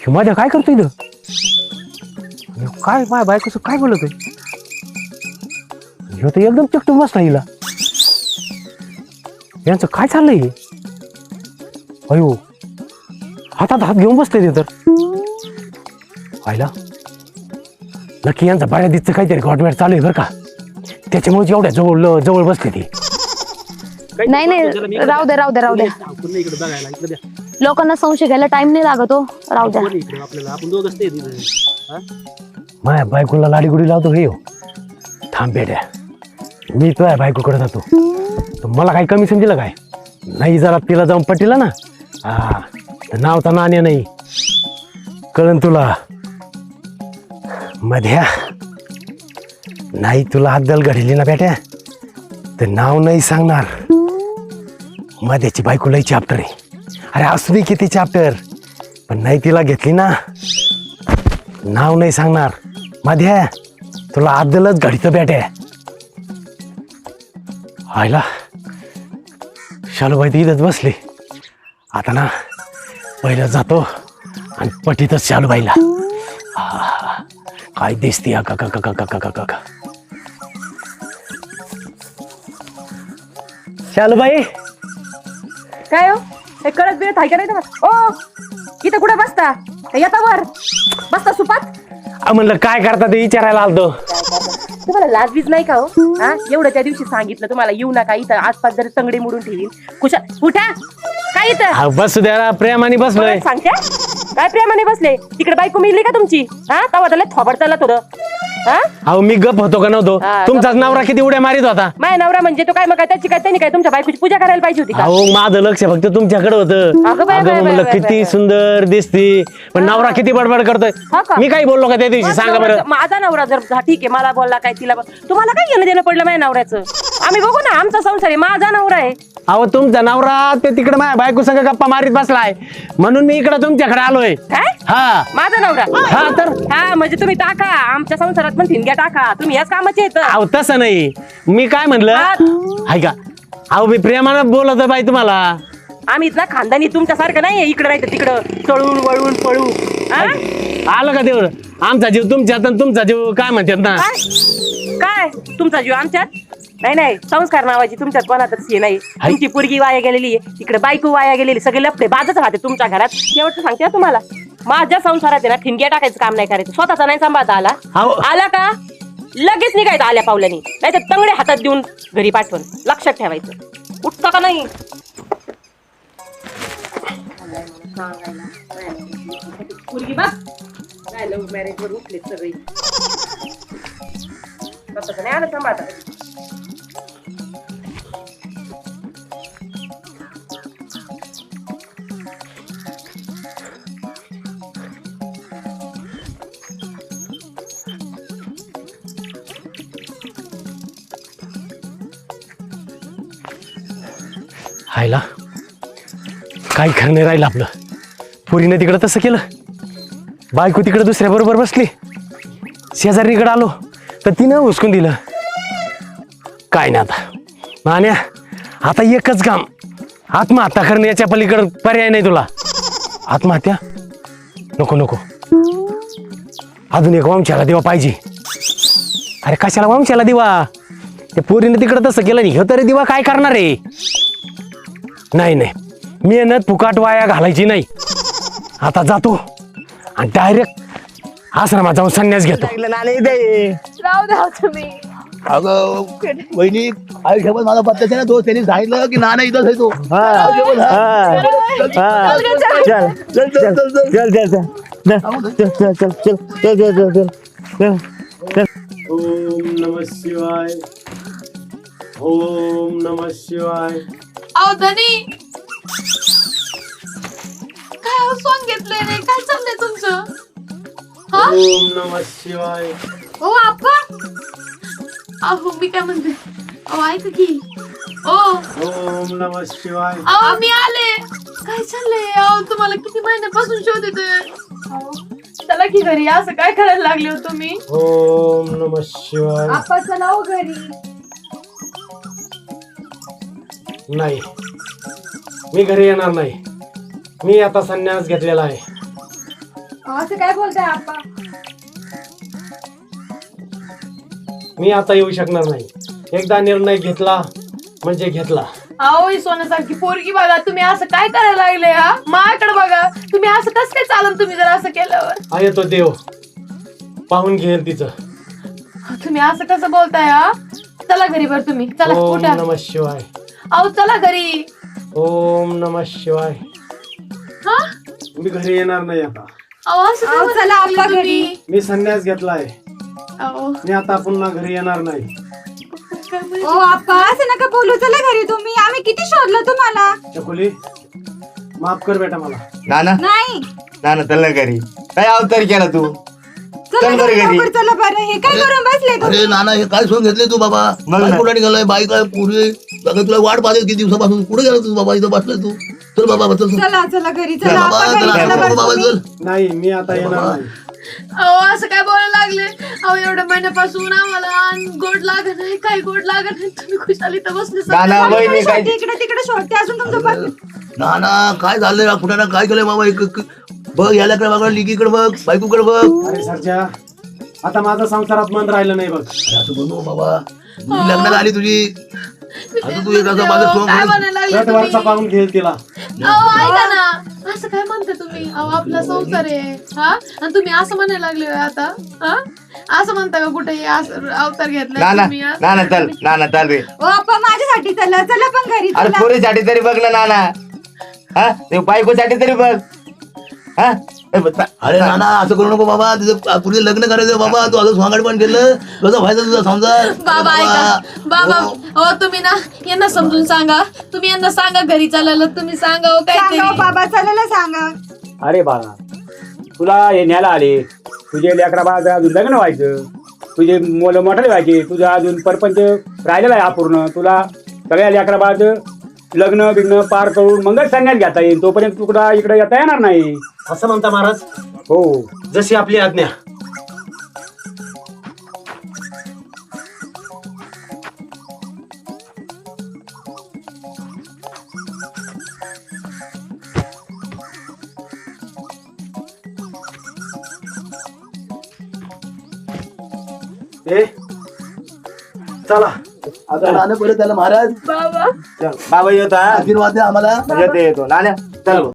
ह्यो माझ्या काय करतो इथं? काय माझ्या बायकोचं काय बोलत आहे ह्यो तर एकदम चकटून बसला हिला. यांचं काय चाललंय हे? अयो हातात हात घेऊन बसले ते तर. पाहिला नक्की यांचा बाया दिसचं काहीतरी गॉडमॅट चालू आहे बरं का? त्याच्यामुळे एवढ्या जवळ जवळ बसले ते. नाही नाही राहू दे राहू दे राहू दे. इकडे बघायला इकडे द्या. लोकांना संशय घ्यायला टाइम नाही लागत हो. राहू द्या. कोण इकडे आपल्याला आपण दोघच ते तिथे माया बायकोला लाडीगुडी लावतो हे हो. थांब बेड्या. मी तुझ्या बायकोकडे जातो. तर मला काही कमी समजलं काय? नाही जरा तिला जाऊन पटीला ना? हा तर नावचा नाण्या नाही. कळन तुला. मध्या नाही तुला अद्दल घडली ना बेट्या? तर नाव नाही सांगणार. मध्याची बायको लई चॅप्टर आहे अरे असू दे किती चॅप्टर पण नाही तिला घेतली ना. नाव नाही सांगणार. मध्ये तुला आदलच घडीचं बेटे आयला. शालूबाई तर इथंच बसली. आता ना पहिलं जातो आणि पटीतच शालूबाईला. आह, काय दिसते का का का का का का का. शालूबाई! काय हो? हे कळत बिळत हाय का नाही तुम्हाला? ओ इथं कुठे बसता? येता वर बसता सुपात. अहो, म्हणलं काय करता ते विचारायला आलतो. तुम्हाला लाज बीज नाही का हो? हा? एवढं त्या दिवशी सांगितलं तुम्हाला येऊ नका इथं आसपास जर तंगडे मोडून ठेवीन. कुशा उठा. काय इथं? हा, बसू द्या प्रेमाने बसलोय. परत सांगते? काय प्रेमाने बसले? तिकडे बायको मिळली का तुमची? हा? तवा त्याला थोबड चालला थोडं. हा? अहो मी गप होतो का नव्हतो? हा, तुमचाच नवरा किती उड्या मारित होता? माय नवरा म्हणजे तो काय मग काय त्याची काय त्यांनी काय तुमच्या बायकोची पूजा करायला पाहिजे होती का? अहो माझं लक्ष फक्त तुमच्याकडे होतं. अगं बाय, अगं बाय, म्हणलं बाय, किती बाय. सुंदर दिसती. पण नवरा किती बडबड करतोय? हा का? मी काय बोललो का त्या दिवशी? सांगा बरं. माझा नवरा जर हा, ठीक आहे मला बोलला काय तिला बोल- तुम्हाला काय घेणं देणं पडलं माझ्या नवऱ्याचं? आम्ही बघू ना आमचा संसार आहे माझा नवरा आहे. अहो तुमचा नवरा ते तिकडे माझ्या बायको संग गप्पा मारीत बसलाय. म्हणून मी इकडे तुमच्याकडे आलोय. काय? हा. माझा नवरा? हा तर? हा म्हणजे तुम्ही टाका. आमच्या संसारात पण ठिणग्या टाका. तुम्ही याच कामाचे येत अहो तसं नाही. मी काय म्हणलं? हाय का? अहो मी प्रेमानं बोलत बाई तुम्हाला. आम्ही ना खानदानी तुमच्यासारखं नाही इकडे नाही तर तिकडं. चळून वळून पळू. हा? आलं का तेवढं आमचा जीव तुमच्यात आणि तुमचा जीव काय म्हणतात ना? काय? काय? तुमचा जीव आमच्यात? नाही नाही संस्कार नावाची तुमच्यात कोणातच हे नाही. तुमची पोरगी वाया गेलेली आहे. तिकडे बायको वाया गेलेली. सगळे लफडे बाजच राहते तुमच्या घरात. शेवटचं सांगते तुम्हाला. माझ्या संसारात आहे ना ठिणग्या टाकायचं काम नाही करायचं. स्वतःचा नाही सांभाळता आला. आला का? लगेच निघायचं आल्या पावल्यानी नाही तर तंगडे हातात देऊन घरी पाठवून. लक्षात ठेवायचं. उठतं का नाही? पोरगी बघ. काय लव्ह मॅरेज वर उठले सगळे. स्वतःचं नाही आलं सांभाळता. हायला? काही खरं नाही राहिलं आपलं. पुरीनं तिकडं तसं केलं. बायको तिकडं दुसऱ्या बरोबर बसली. शेजारीकडं आलो तर तिनं हुसकून दिलं. काय नाही आता. नाण्या आता एकच काम आत्महत्या करणे याच्या पलीकडं पर्याय नाही तुला. आत्महत्या? नको नको. अजून एक वंशाला दिवा पाहिजे. अरे कशाला वंशाला दिवा? त्या पोरीनं तिकडं तसं केलं नाही. ह्यो तरी दिवा काय करणार आहे? नाही नाही मेहनत फुकाट वाया घालायची नाही आता जातो आणि डायरेक्ट आश्रमात जाऊन संन्यास घेतो राहू द्या तुम्ही अगं आयुष्यभर मला पत्ताच ना तो त्यांनी सांगितलं की नाना इथंच आहे तो आयुष्यभर हा. चल, चल, चल, चल, चल. ओम नम शिवाय ओम नम शिवाय अहो धनी. काय सॉंग घेतलंय रे? काय चाललंय तुमचं? हा? ओम नम शिवाय. हो आप्पा. अहो मी काय म्हणते? अहो ऐक की. ओ. ओम नम शिवाय. अहो मी आले. काय चाललंय? अहो तुम्हाला किती महिन्यापासून शोध येतोय? चला की घरी असं काय करायला लागले हो तुम्ही? ओम नम शिवाय. आप्पा चला हो घरी. नाही. मी घरी येणार नाही. मी आता संन्यास घेतलेला आहे. असं काय बोलताय आप्पा? मी आता येऊ शकणार नाही. एकदा निर्णय घेतला म्हणजे घेतला. अहो ही सोन्यासारखी पोरगी बघा तुम्ही असं काय करायला लागले हा? माझ्याकडे बघा तुम्ही असं कसं काय चालन तुम्ही जर असं केल्यावर? हा येतो देव. पाहून घेईल तिचं. तुम्ही असं कसं बोलताय हा? चला घरी बर तुम्ही. चला ओम उठा. नम शिवाय. अहो चला घरी. ओम नम शिवाय. हा? मी घरी येणार नाही आता. अहो असं चला आप्पा तुम्ही? मी संन्यास घेतलाय. अहो. मी आता पुन्हा घरी येणार नाही. काय? ओ आप्पा असं नका बोलू. चला घरी तुम्ही. आम्ही किती शोधलं तुम्हाला? चकुली माफ कर बेटा मला. नाना. नाही. नाना चल ना घरी. काय अवतार केला तू? चला चल बरं घरी घरी. लवकर चला बरं. हे काय करून बसले तुम्ही? अरे नाना हे काय सोन घेतले तू बाबा? मग काय ना. कुठे निघालाय बाई काय पुढे बघा तुला वाट पाहते किती दिवसापासून? कुठे गेला तू? बाबा इथं बसलाय तू. चल बाबा चल चल. चला चला घरी चल चला. बाबा घरी चला, चला बाबा बरं बाबा तुम्ही. चल. नाही मी आता येणार नाही. अहो असं काय बोलायला लागले? अहो एवढ्या महिन्यापासून आम्हाला अन्न गोड लागत नाही काही गोड लागत नाही. तुम्ही खुशाली तर बसले सगळे. नाना आम्ही वहिनी पण काय शोधते, इकडे तिकडे शोधते अजून तुमचं बघ नाना काय झालंय? कुठे काय केलंय बाबा? एक- एक- बघ याल्याकडे बघ लिकीकडे बघ बायकोकडे बघ. अरे सरच्या आता माझा संसारात मन राहिलं नाही बघ. अरे असं बनव बाबा. मुलगी लग्नाला आली तुझी. तू माझा अहो, काय म्हणायला लागले रथ वरचा तुम्ही? पाहून घेईल तिला. अहो ऐका ना. असं काय म्हणता तुम्ही? अहो आपला संसार आहे. हा? आणि तुम्ही असं म्हणायला लागले होय आता? हा? असं म्हणता का कुठे? हे असं अवतार घेतलाय नाना तुम्ही हा? नाना चल. नाना चाल रे. ओ माझ्यासाठी चला. चला पण घरी अरे चला. पोरीसाठी तरी बघ ना नाना. हा? ते बायकोसाठी तरी बघ. हा? अरे नाना असं करू नको बाबा. तुझं पुढे लग्न करायचं बाबा. तू असं स्वांगड पण केलं. कसं व्हायचं तुझा संसार बाबा ऐका. बाबा हो. हो तुम्ही ना यांना समजून सांगा. तुम्ही यांना सांगा घरी चालायला तुम्ही सांगा हो सांगा ओ काहीतरी बाबा चला सांगा. अरे बाळा तुला हे न्यायला आले. तुझे लेकरा बाळा अजून लग्न व्हायचं तुझे मुलं मोठाले व्हायचे तुझं अजून परपंच राहिलेला आहे अपूर्ण. तुला सगळ्या लेकरा बाळाचं लग्न बिग्न पार करून मगच संन्यास घेता येईल तोपर्यंत तुकडा इकडे येता येणार नाही. असं म्हणता महाराज? हो. जशी आपली आज्ञा. ए चला. आता नाना परत त्याला महाराज. बाबा बाबा येतो हा आशीर्वाद द्या आम्हाला. येतो. नाण्या चल.